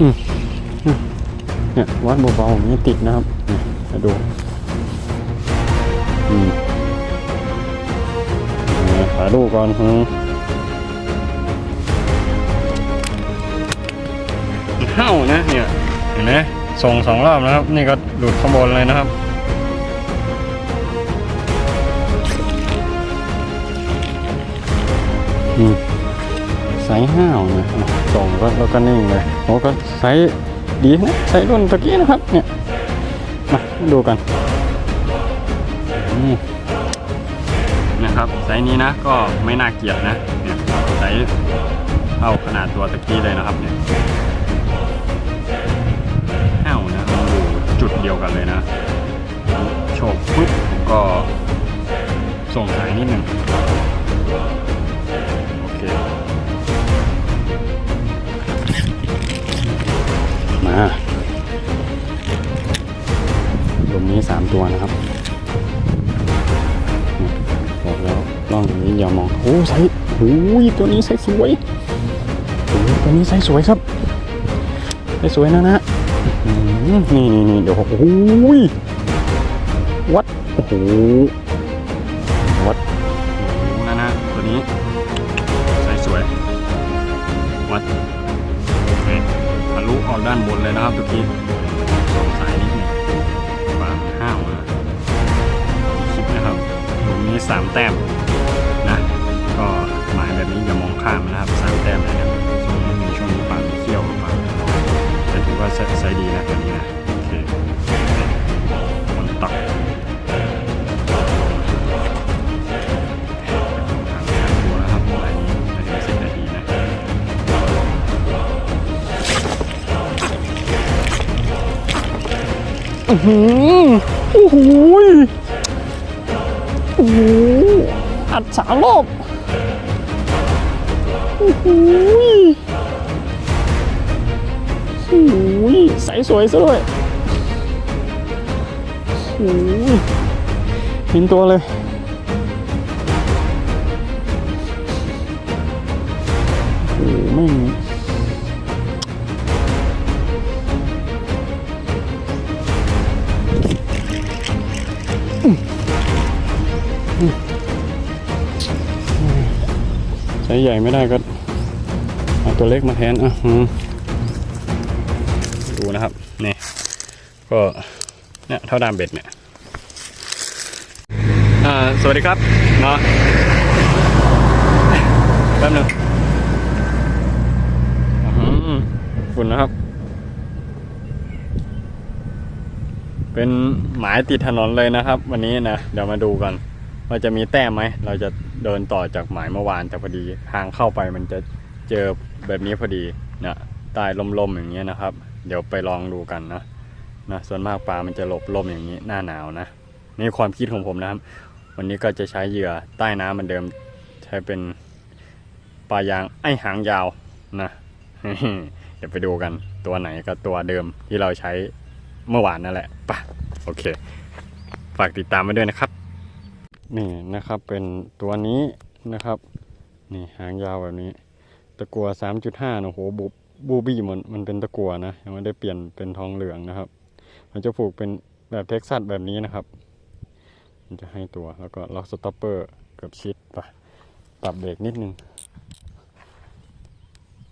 อืมอืมเนี่ยวัดเบาๆอย่างนี้ติดนะครับเนี่ยมาดูอืมเนี่ยหาดูก่อนฮึเข้านะเนี่ยเห็นไหมส่งสองรอบนะครับ นี่ก็หลุดข้างบนเลยนะครับอืมไซส์ห้าวนะ ส่งก็แล้วก็นิ่งเลยโอ้ก็ไซส์ดีนะไซส์รุ่นตะกี้นะครับ เนี่ยมาดูกันอืมนะครับไซส์นี้นะก็ไม่น่าเกลียดนะเนี่ยไซส์เท่าขนาดตัวตะกี้เลยนะครับเนี่ยห้าวนะมันอยู่จุดเดียวกันเลยนะโฉบปุ๊บผมก็ส่งสายนิดหนึ่ง โอ้ยตัวนี้ใส่สวยตัวนี้ใส่สวยครับใส่สวยนะนะนี่นี่นี่เดี๋ยวโอ้ยวัดโอ้โหวัดโอ้โหนะนะตัวนี้ใส่สวยวัดทะลุออกด้านบนเลยนะครับทุกทีสองสายนิดหนึ่งปาห้าวมาคลิปนะครับตรงนี้สามแต้ม ว่าไซส์ดีนะตัวนี้นะโอเคมันตักดูนะครับลายนี้ลายนี้เสร็จได้ดีนะอือหือโอ้โหโอ้โหอัดสามรอบโอ้โห อ้ยใสสวยซะด้วยโอ้โหยเห็นตัวเลยโอ้โหแม่ใช้ใหญ่ไม่ได้ก็เอาตัวเล็กมาแทนอะ ดูนะครับนี่ก็เนี่ยเท่าดามเบ็ดเนี่ยสวัสดีครับเนาะแป๊บนึงอื้อหือฝุ่นนะครับ เป็นหมายติดถนนเลยนะครับ วันนี้นะเดี๋ยวมาดูกันว่าจะมีแต้มไหม เราจะเดินต่อจากหมายเมื่อวานแต่พอดีทางเข้าไปมันจะเจอแบบนี้พอดีนะใต้ลมๆอย่างเงี้ยนะครับ เดี๋ยวไปลองดูกันนะนะส่วนมากปลามันจะหลบลมอย่างนี้หน้าหนาวนะนี่ความคิดของผมนะครับ วันนี้ก็จะใช้เหยื่อใต้น้ำเหมือนเดิมใช้เป็นปลายางไอหางยาวนะเดี๋ยวไปดูกันตัวไหนก็ตัวเดิมที่เราใช้เมื่อวานนั่นแหละปะโอเค ฝากติดตามไว้ด้วยนะครับ นี่นะครับเป็นตัวนี้นะครับ นี่หางยาวแบบนี้ ตะกัว 3.5นะโหบูบู บูบี้มันมันเป็นตะกัวนะยังไม่ได้เปลี่ยนเป็นทองเหลืองนะครับ มันจะผูกเป็นแบบเท็กซัสแบบนี้นะครับ มันจะให้ตัวแล้วก็ล็อกสต็อปเปอร์เกับชิดไปปรับเบรกนิดนึง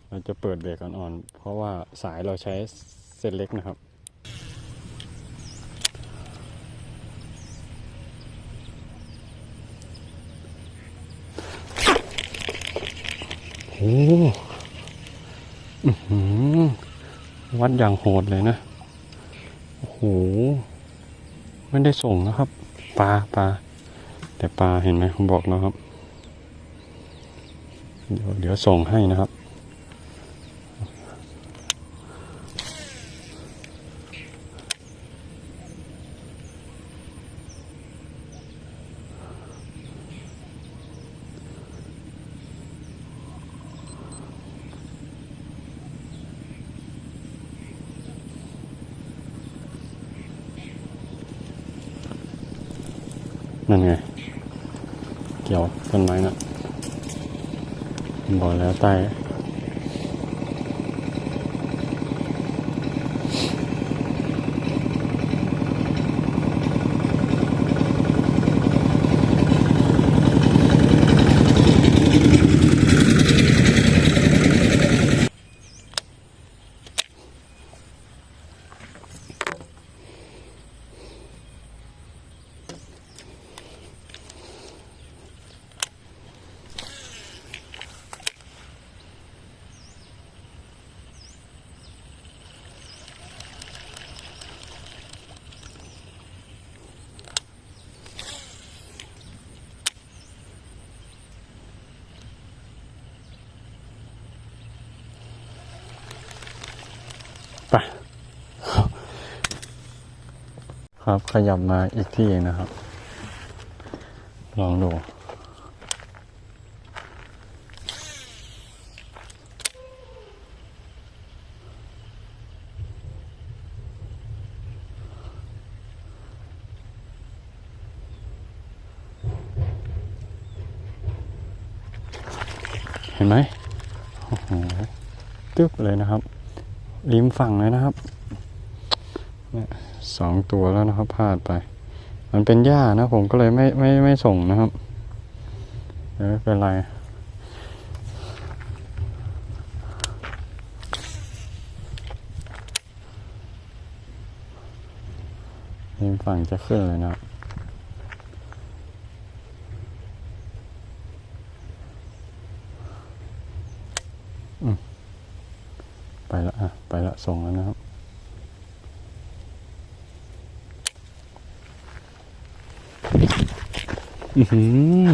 เราจะเปิดเบรกอ่อนๆ เพราะว่าสายเราใช้เส้นเล็กนะครับโอ้ วัดอย่างโหดเลยนะ โอ้โห ไม่ได้ส่งนะครับ ปลาปลา แต่ปลาเห็นไหมผมบอกแล้วครับ เดี๋ยวเดี๋ยวส่งให้นะครับ นั่นไง เกี่ยวต้นไม้นะบอกแล้วใต้ ไปครับขยับมาอีกที่นะครับ ลองดูเห็นไหมโอ้โหตึ๊บเลยนะครับ ริมฝั่งเลยนะครับเนี่ยสองตัวแล้วนะครับพลาดไป มันเป็นหญ้านะผมก็เลยไม่ไม่ไม่ส่งนะครับเดี๋ยวไม่เป็นไรริมฝั่งจะขึ้นเลยนะครับ ไปละอะ ไปละ ส่งแล้วนะครับ อือหือ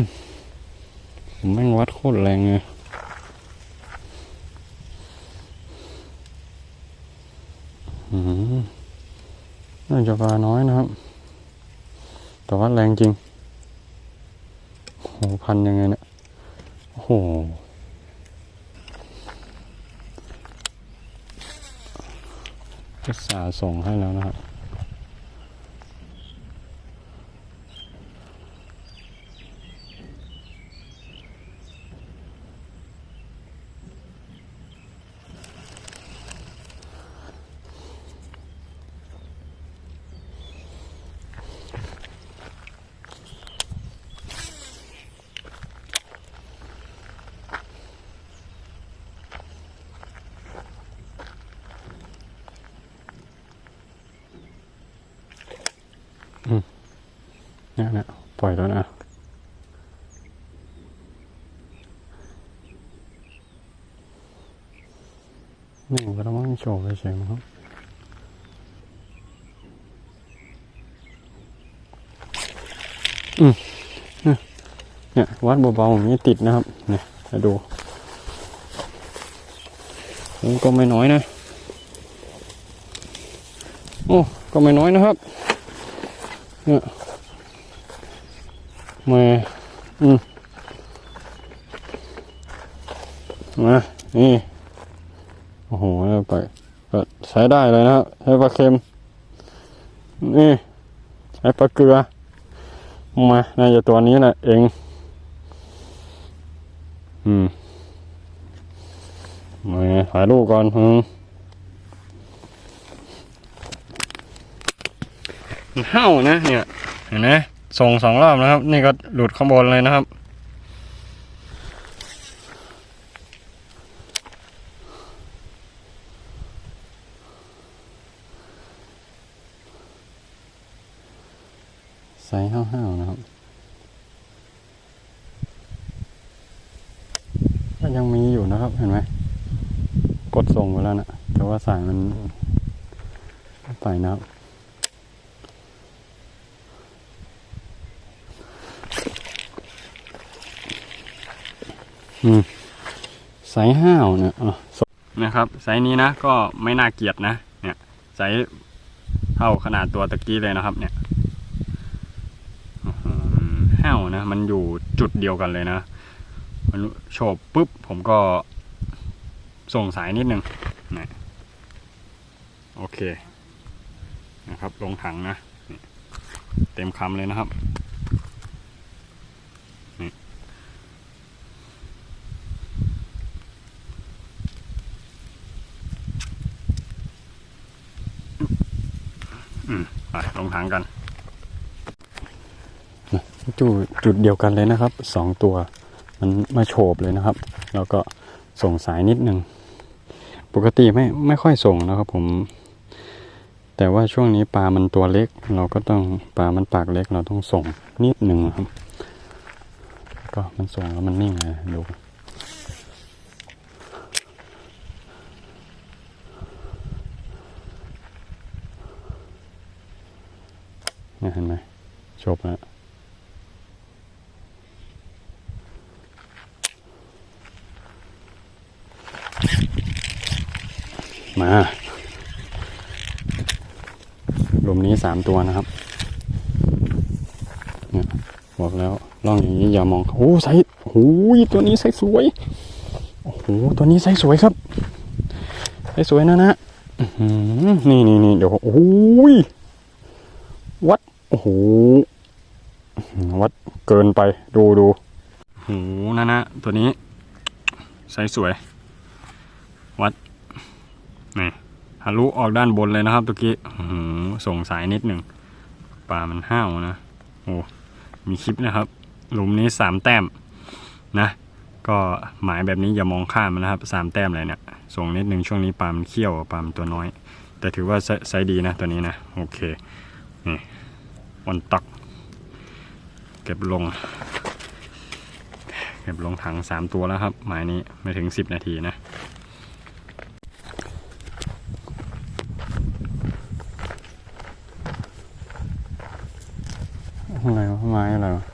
ผมแม่งวัดโคตรแรงเลยอือหือน่าจะปลาน้อยนะครับ แต่ว่าแรงจริงโอ้โหพันยังไงเนี่ย โอ้โห พิสาส่งให้แล้วนะครับ เนี่ยเนี่ยปล่อยแล้วนะ นี่ก็ต้อง โชว์ไปเฉยๆมั้งครับอืมเนี่ยวัดเบาๆอย่างนี้ติดนะครับ เนี่ยให้ดูโอ้ก็ไม่น้อยนะ โอ้ ก็ไม่น้อยนะครับ เนี่ยมาอืมมา นี่ โอ้โหไปก็ใช้ได้เลยนะครับใช้ปลาเค็ม นี่ใช้ปลาเกลือ มาน่าจะตัวนี้แหละเอง อืมมาถ่ายรูปก่อนอืมเห่านะ เนี่ย เห็นไหมส่งสองรอบนะครับ นี่ก็หลุดข้างบนเลยนะครับ ใส่ห้าวๆนะครับ ก็ยังมีอยู่นะครับเห็นไหม กดส่งไปแล้วนะ แต่ว่าสายมันไปนะครับอืมไซส์ห้าวเนี่ยนะครับไซส์นี้นะก็ไม่น่าเกลียดนะ เนี่ยไซส์เท่าขนาดตัวตะกี้เลยนะครับ เนี่ยอื้อหือห้าวนะ มันอยู่จุดเดียวกันเลยนะ มันโฉบปุ๊บ ผมก็ส่งสายนิดนึงนะโอเค นะครับ ลงถังนะ เต็มคำเลยนะครับอืมไปลงถังกัน จุดจุดเดียวกันเลยนะครับสองตัวมันมาโฉบเลยนะครับ แล้วก็ส่งสายนิดหนึ่งปกติไม่ไม่ค่อยส่งนะครับผม แต่ว่าช่วงนี้ปลามันตัวเล็ก เราก็ต้องปลามันปากเล็กเราต้องส่งนิดหนึ่งครับ ก็มันส่งแล้วมันนิ่งเลยดูเนี่ยเห็นไหมจบแล้ว มาลุมนี้สามตัวนะครับเนี่ยบอกแล้วล่องอย่างนี้อย่ามองโอ้ไซส์โอ้ยตัวนี้ไซส์สวยโอ้โหตัวนี้ไซส์สวยครับไซส์สวยนะนะนี่นี่นี่เดี๋ยวโอ้ยวัดโอ้โหวัดเกินไปดูดูโอ้โหนะนะตัวนี้ไซส์สวย นี่ทะลุออกด้านบนเลยนะครับตะกี้หือส่งสายนิดหนึ่งปลามันห้าวนะโอ้มีคลิปนะครับ หลุมนี้สามแต้มนะ ก็หมายแบบนี้อย่ามองข้ามนะครับสามแต้มเลยเนี่ยส่งนิดหนึ่งช่วงนี้ปลามันเขี้ยวปลามันตัวน้อย แต่ถือว่าไซส์ดีนะตัวนี้นะโอเคนี่วันตัก เก็บลง เก็บลงถังสามตัวแล้วครับ หมายนี้ไม่ถึงสิบนาทีนะ อะ ไรวะไม้อะไร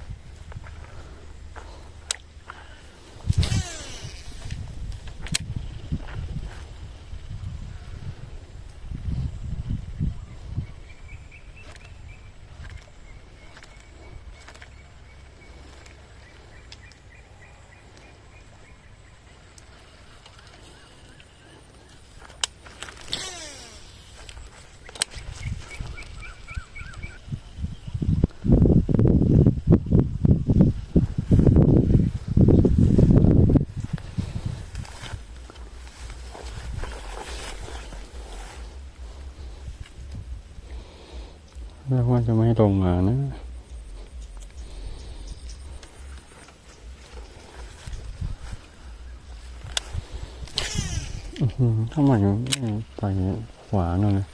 วะเรียกว่าจะไม่ลงมานะทำไมไปขวาหน่อยเลย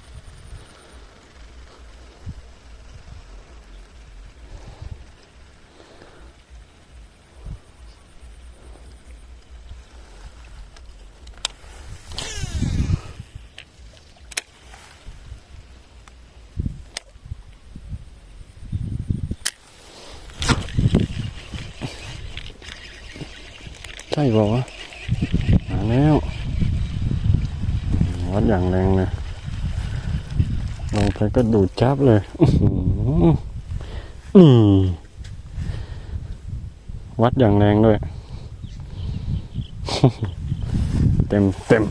ใช่บอกว่าวะมาแล้ว วัดอย่างแรงเลย ลงไปก็ดูดจับเลยนี่วัดอย่างแรงด้วย เต็มเต็ม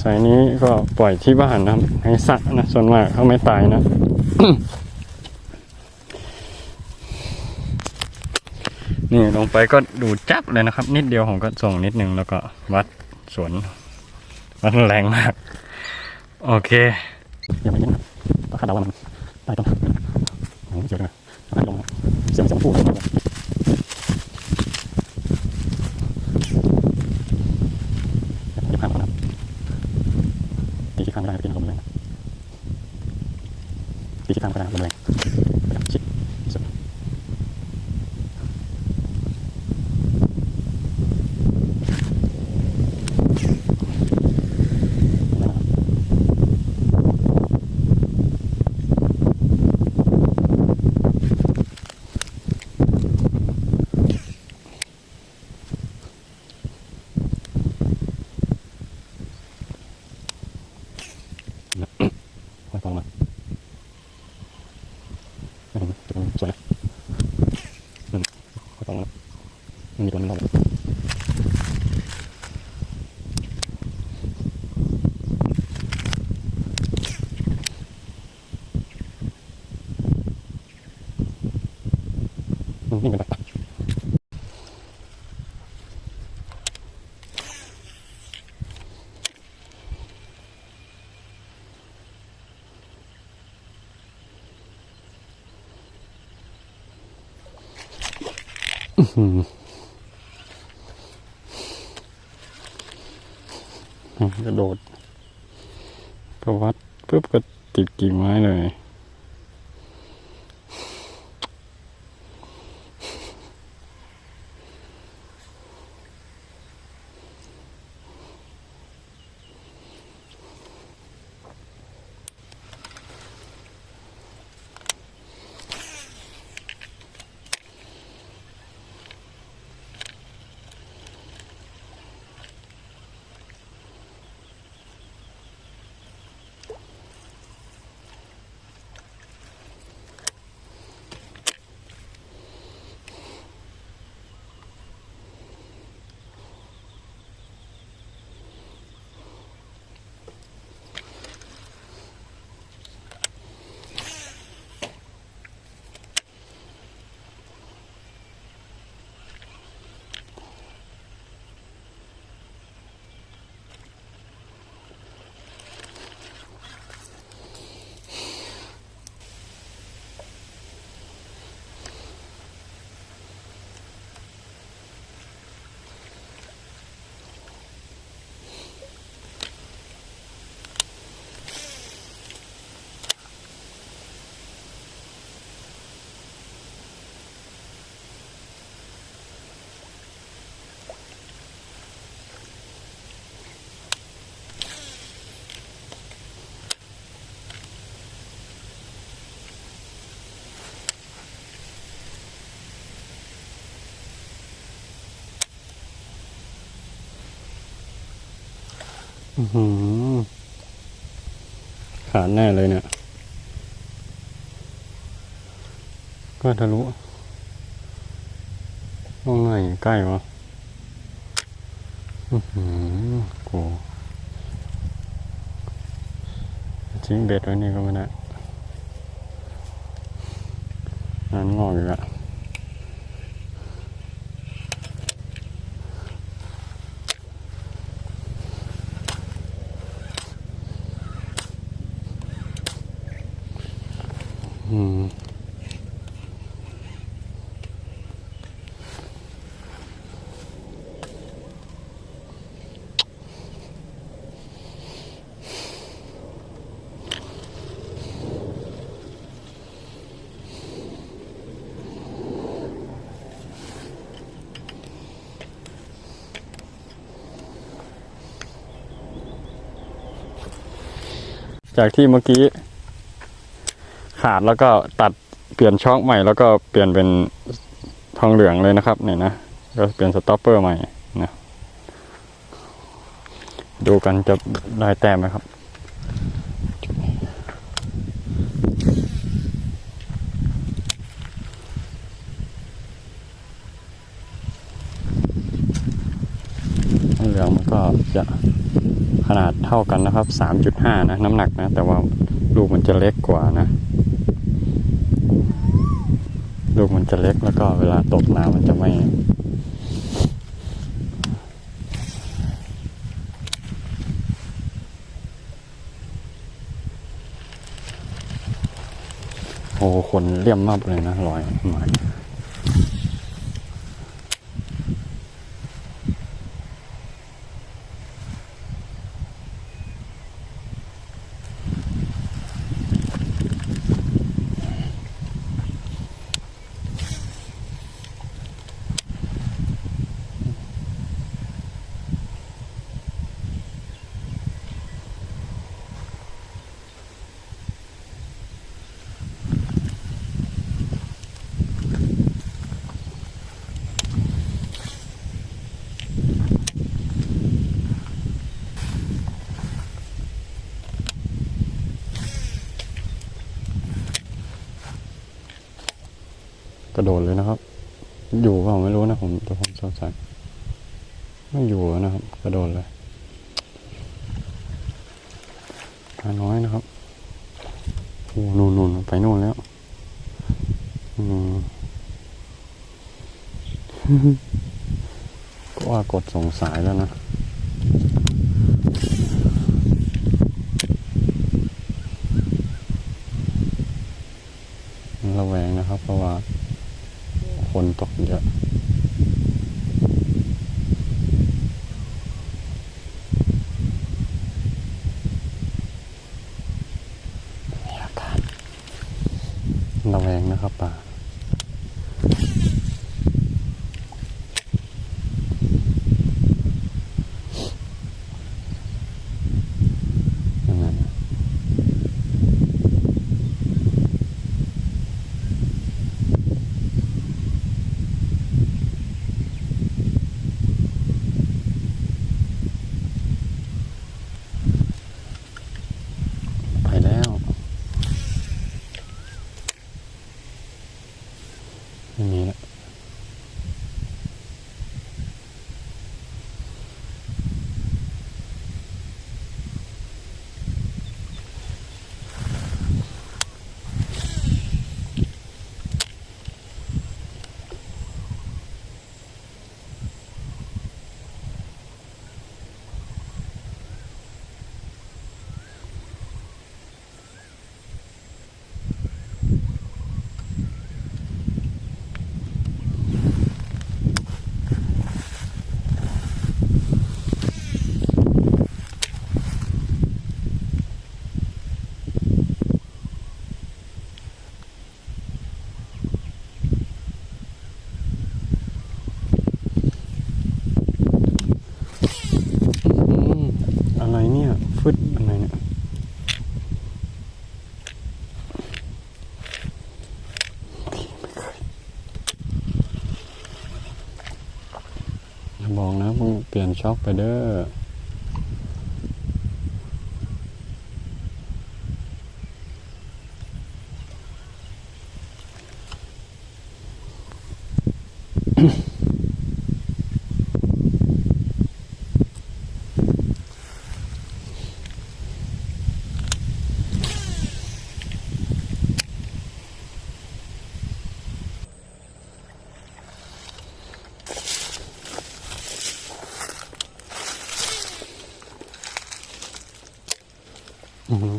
สายนี้ก็ปล่อยที่บ้านนะครับให้สัตว์นะส่วนมากเขาไม่ตายนะนี่ลงไปก็ดูดจับเลยนะครับ นิดเดียวผมก็ส่งนิดนึงแล้วก็วัดสวนมันแรงมาก โอเคอย่าไปเย็นนะก็คาดเดาว่ามันได้ต้นโอ้เจ๋งเลยเอาให้ลงเสียงเสียงพูดเลยอย่าพลาดนะครับตีขี้ข้างไม่ได้เป็นลมแรงตีขี้ข้างก็ได้ลมแรงชิดสุดนะครับ ค่อยฟังมาไม่เห็นจุดมันสวยนะนั่นค่อยฟังมามันมีตัวนึงเราอืมนี่เป็นแบบอืมอืม กระโดด ก็วัดปุ๊บก็ติดกิ่งไม้เลย ขาดแน่เลยเนี่ย ก็ทะลุตรงไหนใกล้วะอือโกูทิ้งเบ็ดไว้นี่ก็ไม่ได้งานงอกอีกละ จากที่เมื่อกี้ ขาดแล้วก็ตัดเปลี่ยนช็อคใหม่แล้วก็เปลี่ยนเป็นทองเหลืองเลยนะครับ เนี่ยนะก็เปลี่ยนสต็อปเปอร์ใหม่นะดูกันจะได้แต้มไหมครับ ทองเหลืองมันก็จะข นาดเท่ากันนะครับ 3.5 นะน้ำหนักนะ แต่ว่าลูกมันจะเล็กกว่านะ ลูกมันจะเล็กแล้วก็เวลาตกน้ำมันจะไม่โอ้คนเลี่ยมมากเลยนะรอยหมาย กระโดดเลยนะครับ อยู่เปล่าไม่รู้นะผมแต่ผมสงสัยไม่อยู่นะครับ กระโดดเลยปลาน้อยนะครับโอ้นู่นนู่นไปนู่นแล้วอืมก็ว่ากดสงสัยแล้วนะระแวงนะครับ เพราะว่า นตกเยอะ มีอากาศระแวงนะครับป่ายังไงนะไปแล้วไม่มีแล้วอืมอะไรเนี่ย ฟึดอะไรเนี่ย ช็อกไปเด้อ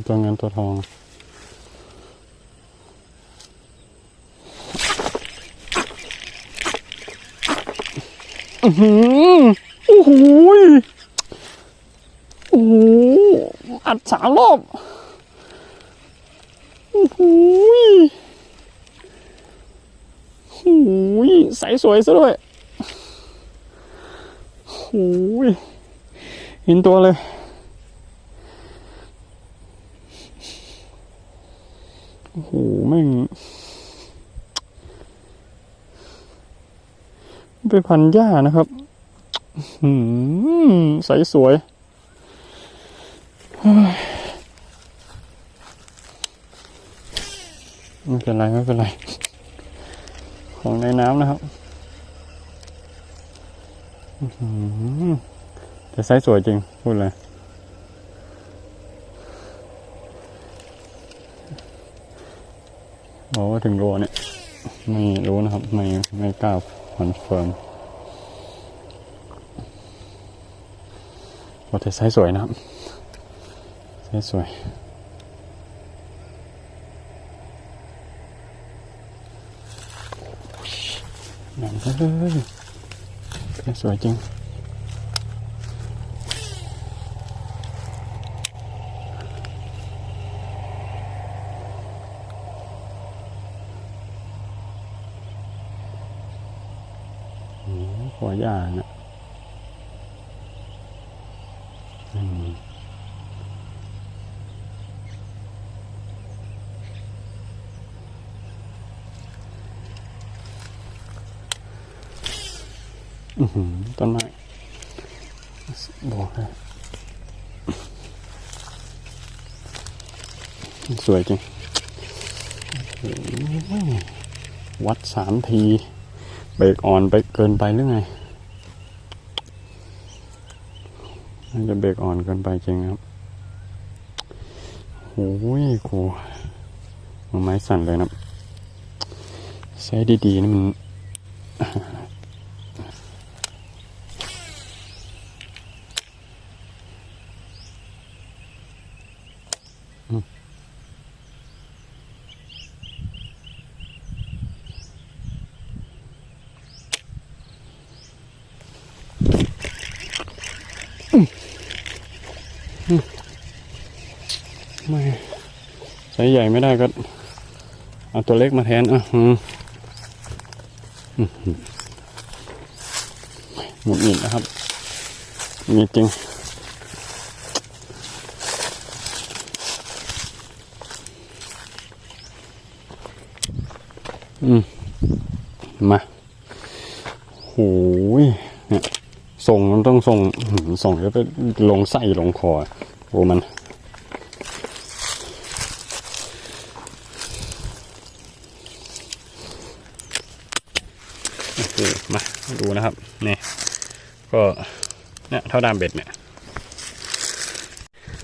ตัวเงินตัวทองอือหือโอ้โหโอ้โหอัดสามรอบโอ้โหโอ้โหใสสวยซะด้วยโอ้โหยเห็นตัวเลย โอ้โหแม่งไปพันหญ้านะครับอืมใสสวยไม่เป็นไร ไม่เป็นไร ของในน้ำนะครับหือแต่ไซส์สวยจริง พูดเลย บอกว่าถึงโลเนี่ย ไม่รู้นะครับ ไม่ไม่กล้าคอนเฟิร์มโอ้แต่ไซส์สวยนะครับไซส์สวยนั่นเลยไซส์สวยจริง หัวย่านะอือหือต้นไม้บอกเลยสวยจริงวัดสามที เบรกอ่อนไปเกินไปหรือไงน่าจะเบรกอ่อนเกินไปจริงครับโอ้ยโหมือไม้สั่นเลยนะใช้ดีๆนี่มัน ไม่ใช้ใหญ่ไม่ได้ก็เอาตัวเล็กมาแทนอะอืมอืมหมุดหงิดนะครับมีจริงอืมมาโหยเนี่ยส่งมันต้องส่งส่งแล้วไปลงไส้ลงคอโอ้มัน โอมาดูนะครับนี่ก็เนี่ยเท่าดามเบ็ดเนี่ย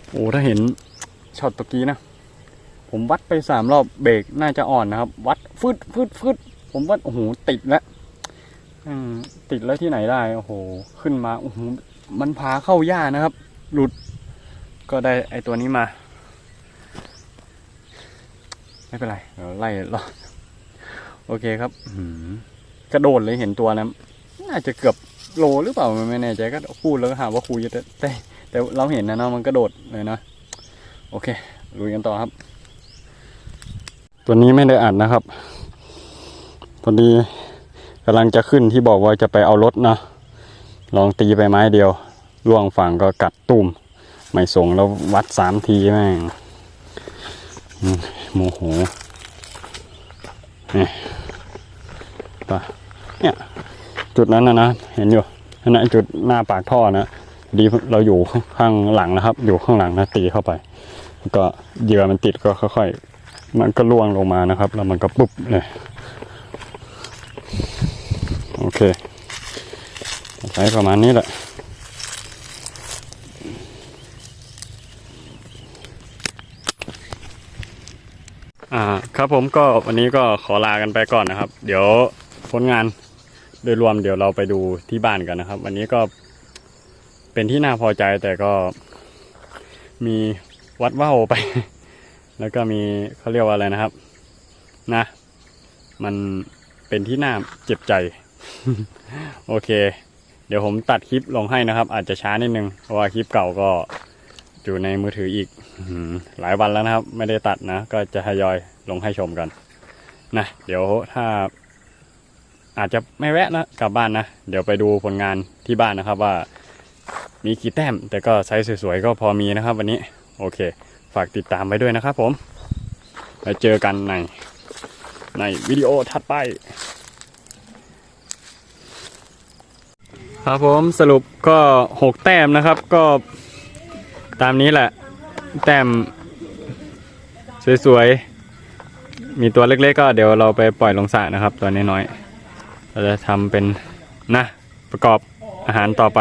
โอ้ถ้าเห็นช็อตตะกี้นะ ผมวัดไปสามรอบเบรกน่าจะอ่อนนะครับ วัดฟึดฟึดฟึดผมว่าโอ้โหติดแล้วติดแล้วที่ไหนได้โอ้โหขึ้นมาโอ้โหมันพาเข้าหญ้านะครับ หลุดก็ได้ไอตัวนี้มา ไม่เป็นไรเดี๋ยวไล่รอโอเคครับอื้อหือ กระโดดเลยเห็นตัวนะน่าจะเกือบโลหรือเปล่าไม่แน่ใจก็พูดแล้วก็หาว่าคุยแต่แต่แต่เราเห็นนะเนาะมันกระโดดเลยนะโอเคลุยกันต่อครับ ตัวนี้ไม่ได้อัดนะครับพอดีกำลังจะขึ้นที่บอกว่าจะไปเอารถนะลองตีไปไม้เดียวล่วงฝั่งก็กัดตุ่มไม่ส่งแล้ววัดสามทีแม่งโมโหนี่ปะ เนี่ย จุดนั้นนะนะเห็นอยู่นั่นนจุดหน้าปากท่อนะดีเราอยู่ข้างหลังนะครับ อยู่ข้างหลังนะตีเข้าไป ก็เหยื่อมันติดก็ค่อยๆมันก็ล่วงลงมานะครับ แล้วมันก็ปุ๊บเลยโอเคใช้ประมาณนี้แหละอ่าครับผมก็วันนี้ก็ขอลากันไปก่อนนะครับ เดี๋ยวผลงาน โดยรวมเดี๋ยวเราไปดูที่บ้านกันนะครับ วันนี้ก็เป็นที่น่าพอใจแต่ก็มีวัดว่าวไป แล้วก็มีเขาเรียกว่าอะไรนะครับ นะ มันเป็นที่น่าเจ็บใจ โอเค เดี๋ยวผมตัดคลิปลงให้นะครับ อาจจะช้านิดนึงเพราะว่าคลิปเก่าก็อยู่ในมือถืออีกหลายวันแล้วนะครับ ไม่ได้ตัดนะ ก็จะทยอยลงให้ชมกัน นะ เดี๋ยวถ้า อาจจะไม่แวะนะกลับบ้านนะ เดี๋ยวไปดูผลงานที่บ้านนะครับว่า มีกี่แต้ม แต่ก็ไซส์สวยๆก็พอมีนะครับ วันนี้โอเค ฝากติดตามไปด้วยนะครับผมไปเจอกันในในวิดีโอถัดไป ครับผมสรุปก็หกแต้มนะครับก็ตามนี้แหละ แต้มสวยๆ มีตัวเล็กๆก็เดี๋ยวเราไปปล่อยลงสระนะครับ ตัวน้อยๆ เราจะทำเป็นนะประกอบอาหารต่อไป